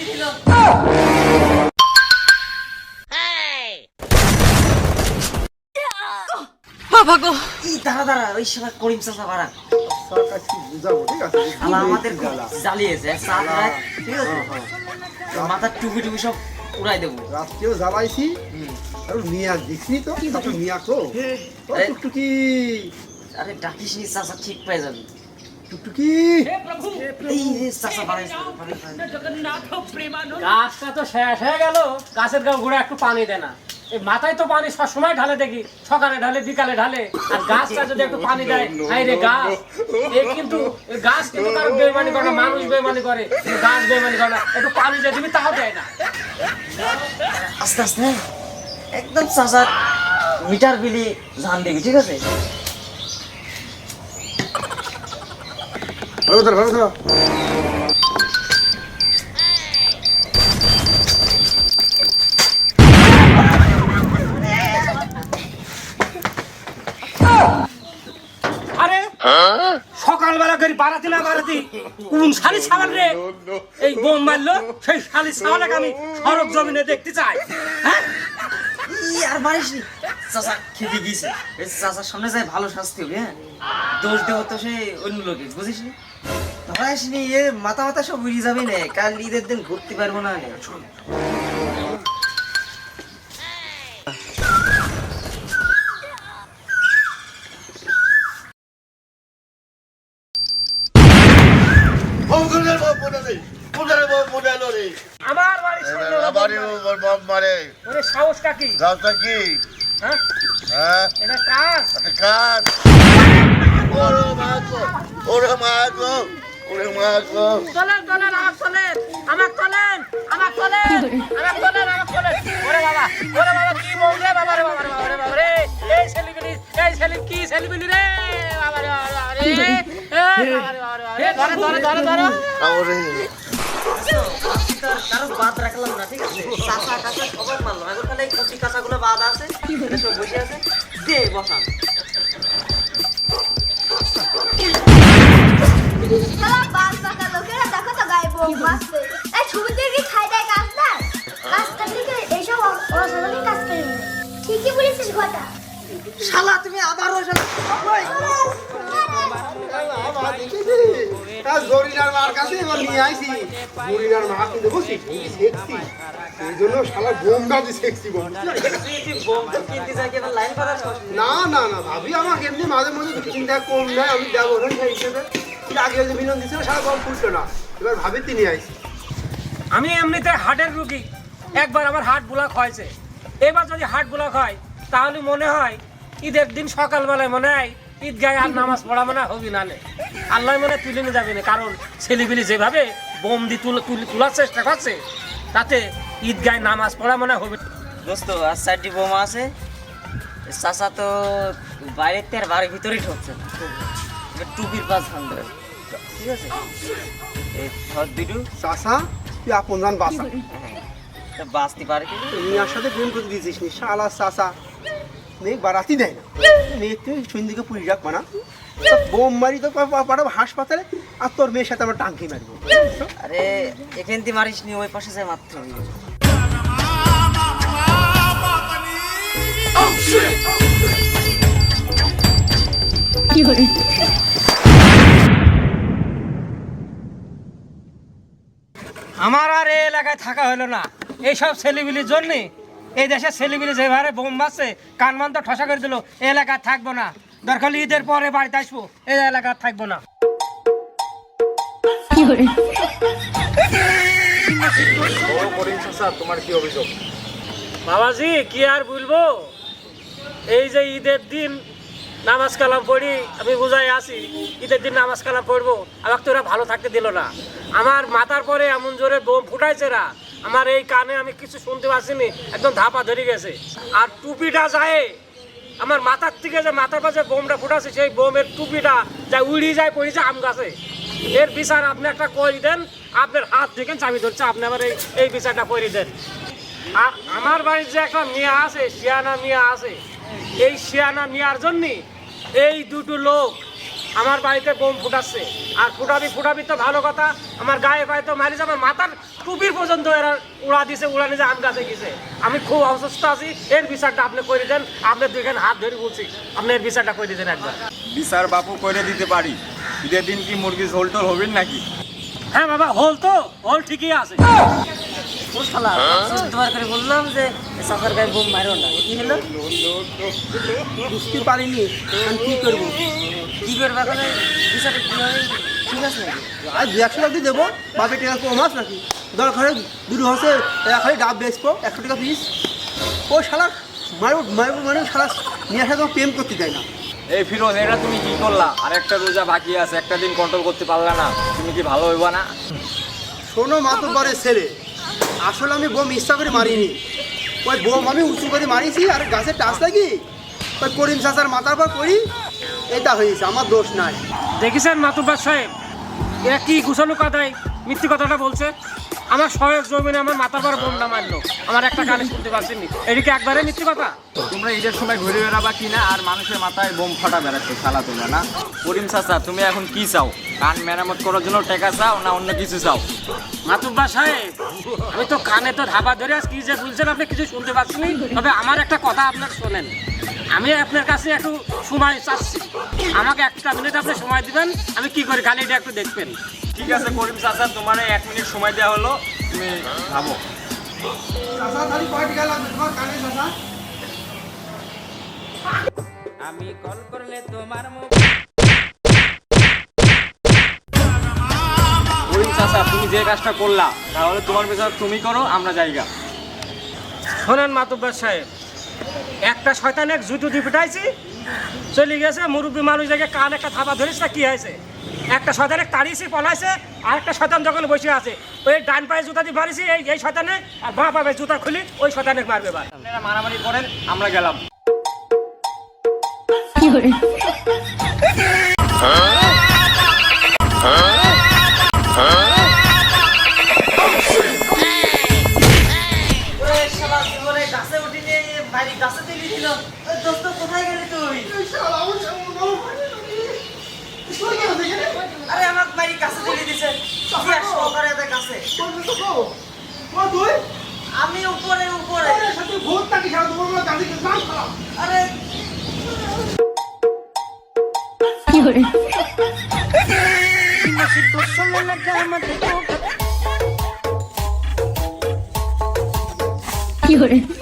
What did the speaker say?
দিল বাবা গো ই দাঁড়া দাঁড়া ওই শালা করিম চাচা বাড়া সরকার কি বুঝাবো ঠিক আছে? শালা আমাদের জ্বালিয়েছে ঠিক আছে? মাথার টুপি টুপি সব উড়াই দেবো। রাত্রেও জ্বালাইছি। আর মিয়া দেখছি তো। কিন্তু মিয়া তো। টুকটুকি। আরে ডাকিস নি চাচা ঠিক পেয়ে যাবি। টুকটুকি। এই রে চাচা গাছটা তো শেষ হয়ে গেল। গাছের গাও ঘুরে একটু পানি দেয় না। এই মাথায় তো পানি সবসময় ঢালে দেখি সকালে ঢালে বিকালে ঢালে আর গাছটা যদি একটু পানি দেয় হাই রে গাছ। এ কিন্তু গাছ কিন্তু কারও বেমানি করে না মানুষ বেমানি করে। গাছ বেমানি করে না একটু পানি দিয়ে দিবি তাও দেয় না। আস্তে আস্তে। একদম চাচার মিটার বিলি জান দিবি ঠিক আছে? ভালো ধর ভালো ধর সকালবেলা করে বাড়াতি না বাড়াতি কোন শালি ছাওয়াল রে? এই বোম মারলো সেই শালি ছাওয়ালাকে আমি সড়ক জমিনে দেখতে চাই। হ্যাঁ? আর মারিস নি। চাচা খেতে গিয়েছে। এই চাচার সামনে যাই ভালো শাস্তি হবে হ্যাঁ? দোষ দেবো তো সে অন্য লোকে বুঝিস নি? ধরাইস নি এ মাথা মাথা সব উড়িয়ে যাবে না। কাল ঈদের দিন ঘুরতে পারব না শোন বম পোড়ালো আমার বাড়ির সামনে ওরা বাড়ি মারে। বম মারে। ওরে সাহসটা কি রাস্তা কি? হ্যাঁ? হ্যাঁ? এটা কাজ একটা কাজ ওরে মাছ ওরে মাছ ওরে মাছ চলেন চলেন আমার চলেন। আমার চলেন আমার চলেন আমার চলেন আমার চলেন। ওরে বাবা ওরে বাবা কি বল রে বাবা রে বাবা রে বাবা রে। বাবা রে এই সেলিব্রিটি এই সেলিব কি সেলিব্রিটি রে বাবা রে বাবা রে। এই বাদ রাখলাম না ঠিক আছে? চাচা কাঁচা সবাই মারলাম এখন খালি কচি কাঁচাগুলো বাদ আছে সব বসে আছে। দে বসান। এই ঠিকই বলেছিস ঘটা শালা তুমি আবারও কিন্তু আমি আগে দিছিল সারা ফুটলো না। এবার ভাবি তিনি আইছি। আমি এমনিতে হার্টের রুগী। একবার আমার হার্ট ব্লক হয়েছে। এবার যদি হার্ট ব্লক হয়, তাহলে মনে হয় ঈদের দিন সকালবেলায় মনে হয় ঈদ গায়ে আর নামাজ পড়া মানে হবি না আল্লাহ মনে তুলে নিয়ে যাবে না কারণ ছেলেপিলি যেভাবে বোম দিয়ে তুলে তোলার চেষ্টা করছে তাতে ঈদ গায়ে নামাজ পড়া মনে হয় হবে দোস্ত আর চারটি বোমা আছে। চাচা তো বাইরের থেকে আর বাড়ির ভিতরেই ঢুকছে। টুপির পাশ ভাঙবে। ঠিক আছে? এই ধর দুটো চাষা তুই আপন জান বাসা। তা বাঁচতে পারে কি? মিয়ার সাথে প্রেম করে দিয়েছিস নি শালা চাষা মেঘ বাড়াতি দেয় না। মেঘ তুই সন্ধ্যেকে পুরি রাখবা না। বোম মারি তো পাঠাবো হাসপাতালে আর তোর মেয়ের সাথে আমরা টাঙ্কি মারবো। আরে এখান থেকে মারিস নি ওই পাশে যায় মাত্র। আমার আর এই এলাকায় থাকা হলো না। এইসব ছেলেগুলির জন্যে এই দেশের ছেলেগুলি যেভাবে বোম বাজছে কানমান তো ঠসা করে দিল এই এলাকায় থাকব না। দরকার ঈদের পরে বাড়িতে আসব এই এলাকায় থাকব না। বাবাজি কি আর বলব? এই যে ঈদের দিন নামাজ কালাম পড়ি আমি বুঝাই আছি ঈদের দিন নামাজ কালাম পড়ব আমাকে তো ওরা ভালো থাকতে দিল না। আমার মাথার পরে এমন জোরে বোম ফুটাইছে রা আমার এই কানে আমি কিছু শুনতে পাচ্ছিনি, একদম ধাপা ধরে গেছে। আর টুপিটা যায়, আমার মাথার থেকে যে মাথার পাশে বোমটা ফুটাছে, সেই বোমের টুপিটা যা উড়ি যায়, পড়ে যায় আম গাছে। এর বিচার আপনি একটা কই দেন, আপনার হাত দেখেন, চাবি ধরছে, আপনি আবার এই এই বিচারটা করে দেন। আর আমার বাড়ির যে একটা মিয়া আছে, শিয়ানা মিয়া আছে, এই শিয়ানা মিয়ার জন্য এই দুটো লোক আমার বাড়িতে বোম ফুটাচ্ছে। আর ফুটাবি ফুটাবি তো ভালো কথা। আমার গায়ে গায়ে তো মারি যাবে মাথার টুপির পর্যন্ত এরা উড়া দিছে উড়া নিজে আম গাছে গেছে আমি খুব অসুস্থ আছি। এর বিচারটা আপনি করে দেন। আপনি দুইখান হাত ধরে বলছি আপনি এর বিচারটা করে দিতেন একবার। বিচার বাপু করে দিতে পারি। ঈদের দিন কি মুরগি ঝোল টোল হবেন নাকি? হ্যাঁ বাবা হল তো হল ঠিকই আছে। শালা দুবার করে বললাম যে গায়ে বোম মারো না। কি হলো? বুঝতে পারিনি। আমি কি করব? কি এখন ঠিক আছে? আর দু একশো টাকা দেবো। বাপের টাকা কম আস নাকি? দুটো ডাব বেচবো। একশো টাকা পিস ও শালা মানে শালা। নিয়ে আসা তোমার প্রেম করতে দেয় না। এই ফিরোজ এটা তুমি কি করলা? আর একটা রোজা বাকি আছে একটা দিন কন্ট্রোল করতে পারলা না। তুমি কি ভালো হইবা না? শোনো মাতব্বরের ছেলে। আসলে আমি বোম ইচ্ছা করে মারিনি। ওই বোম আমি উঁচু করে মারিছি আর গাছের টাচ লাগি ওই করিম চাচার মাথার পর করি, এটা হয়েছে, আমার দোষ নাই। দেখেছেন মাতুব্বার সাহেব? এরা কি গুছানো কাদায় মিথ্যে কথাটা বলছে। আমার সহায়ক জমিনে আমার মাথার পর বোমটা মারলো। আমার একটা কানে শুনতে পারছেন এদিকে একবারে মিথ্যে কথা। তোমরা ঈদের সময় ঘুরে বেড়াবা কিনা আর মানুষের মাথায় বোম ফাটা বেড়াচ্ছে শালা তোমরা না? করিম চাচা তুমি এখন কি চাও? কান মেরামত করার জন্য টাকা চাও না অন্য কিছু চাও? মাতুব্বা সাহেব আমি তো কানে তো ধাবা ধরে আজ কি যে বলছেন আপনি কিছু শুনতে পাচ্ছেন তবে আমার একটা কথা আপনার শোনেন। আমি আপনার কাছে একটু সময় চাচ্ছি। আমাকে একটা মিনিট আপনি সময় দিবেন আমি কি করি গালিটা একটু দেখবেন? ঠিক আছে করিম চাচা তোমার এক মিনিট সময় দেওয়া হলো তুমি ভাবো চাচা তাহলে কয় টাকা লাগবে তোমার কানে চাচা। আমি কল করলে তোমার মুখ করিম চাচা তুমি যে কাজটা করলা তাহলে তোমার বিচার তুমি করো আমরা জায়গা। শোনেন মাতুব্বার সাহেব একটা শয়তান এক জুতো দিয়ে পিটাইছি চলে গেছে মুরব্বী মানুষ দেখে কান একটা থাপা ধরিস না কি হয়েছে? একটা শয়তান এক তাড়িয়েছি পলাইছে আর একটা শয়তান যখন বসে আছে। ওই ডান পায়ে জুতা দিয়ে মারিছি এই এই শয়তানে আর বাঁ পায়ে জুতা খুলি ওই শয়তানে মারবে বার আপনারা মারামারি করেন আমরা গেলাম। কোথায় গেলি তুই? আরে আমার মারি গাছে। তুলি দিছে কি আর সহকারে এদের কাছে আমি উপরে উপরে। ভূত নাকি? সারা তোমার গাড়ি নাম খারাপ আরে কি করে